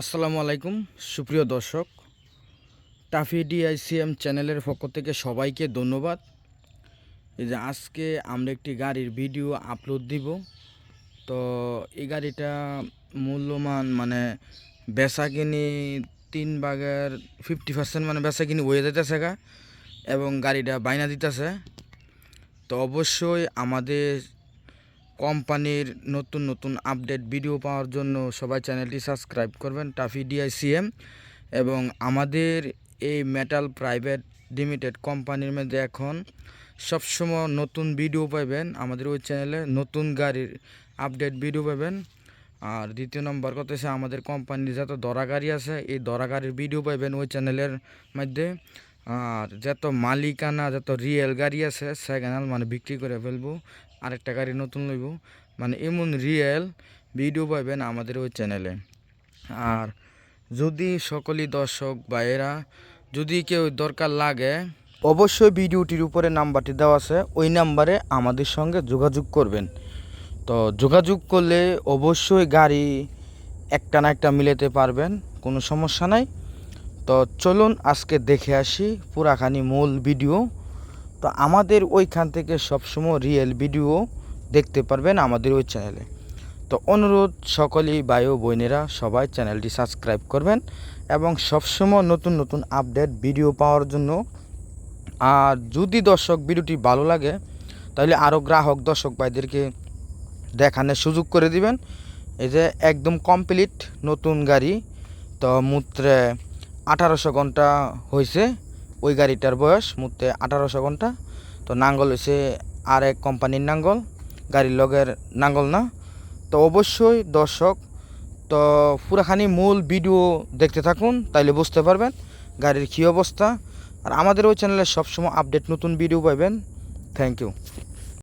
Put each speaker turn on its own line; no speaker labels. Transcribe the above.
আসসালামু আলাইকুম, সুপ্রিয় দর্শক। টাফি ডিআইসিএম চ্যানেলের পক্ষ থেকে সবাইকে ধন্যবাদ। এই যে আজকে আমরা একটি গাড়ির ভিডিও আপলোড দিব। তো এই গাড়িটা মূল্যমান মানে বেচা কিনি তিন ভাগের ফিফটি পার্সেন্ট মানে বেচা কিনি হয়ে যেতেছে গা, এবং গাড়িটা বাইনা দিতেছে। তো অবশ্যই আমাদের কোম্পানির নতুন নতুন আপডেট ভিডিও পাওয়ার জন্য সবাই চ্যানেলটি সাবস্ক্রাইব করবেন, টাফি ডিআইসিএম এবং আমাদের এই মেটাল প্রাইভেট লিমিটেড কোম্পানির মধ্যে এখন সবসময় নতুন ভিডিও পাবেন। আমাদের ওই চ্যানেলে নতুন গাড়ির আপডেট ভিডিও পাবেন। আর দ্বিতীয় নম্বর কথা হচ্ছে আমাদের কোম্পানির যত দরা গাড়ি আছে, এই দরা গাড়ির ভিডিও পাবেন ওই চ্যানেলের মধ্যে। আর যত মালিকানা, যত রিয়েল গাড়ি আছে সেকেন্ড হ্যান্ড মানে বিক্রি করে ফেলব। আরেকটা গাড়ি নতুন লইব। মানে এমন রিয়েল ভিডিও পাবেন আমাদের ওই চ্যানেলে আর যদি সকলই দর্শক ভাইয়েরা যদি কেউ দরকার লাগে, অবশ্যই ভিডিওটির উপরে নাম্বারটি দেওয়া আছে। ওই নাম্বারে আমাদের সঙ্গে যোগাযোগ করবেন। তো যোগাযোগ করলে অবশ্যই গাড়ি একটা না একটা মিলেতে পারবেন, কোনো সমস্যা নাই। তো চলুন আজকে দেখে আসি পুরাখানি মূল ভিডিও তো আমাদের ওইখান থেকে সবসময় রিয়েল ভিডিও দেখতে পারবেন আমাদের ওই চ্যানেলে তো অনুরোধ সকলেই ও বোনেরা, সবাই চ্যানেলটি সাবস্ক্রাইব করবেন এবং সবসময় নতুন নতুন আপডেট ভিডিও পাওয়ার জন্য আর যদি দর্শক ভিডিওটি ভালো লাগে, তাহলে আরও গ্রাহক, দর্শক ভাইদেরকে দেখানোর সুযোগ করে দিবেন। এই যে একদম কমপ্লিট নতুন গাড়ি, তো মূত্রে আঠারোশো ঘণ্টা হয়েছে ওই গাড়িটার বয়স মুহূর্তে আঠারোশো ঘণ্টা। তো নাঙ্গল হয়েছে আর এক কোম্পানির নাঙ্গল। গাড়ির লগের নাঙ্গল না। তো অবশ্যই দর্শক, তো পুরাখানি মূল ভিডিও দেখতে থাকুন, তাইলে বুঝতে পারবেন গাড়ির কী অবস্থা। আর আমাদের ওই চ্যানেলে সবসময় আপডেট নতুন ভিডিও পাবেন থ্যাংক ইউ